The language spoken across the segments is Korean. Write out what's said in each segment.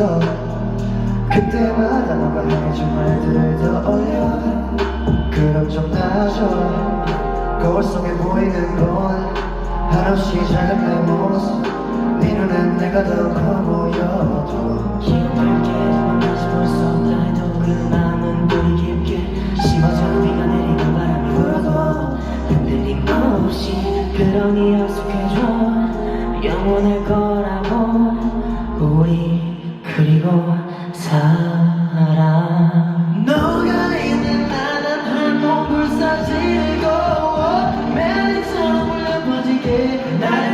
멈춰 그때마다 너가 해준 말들 떠올려 그럼 좀 나아져 거울 속에 보이는 건 한없이 작은 내 모습. 네 눈엔 내가 더 커 보여도 기억할게. 만나지 벌써 나의 동그란 깊게. 심어져 비가 내리는 바람이 불어도 흔들림 없이 그러니 약속해줘. 영원할 거 That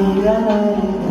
Yeah.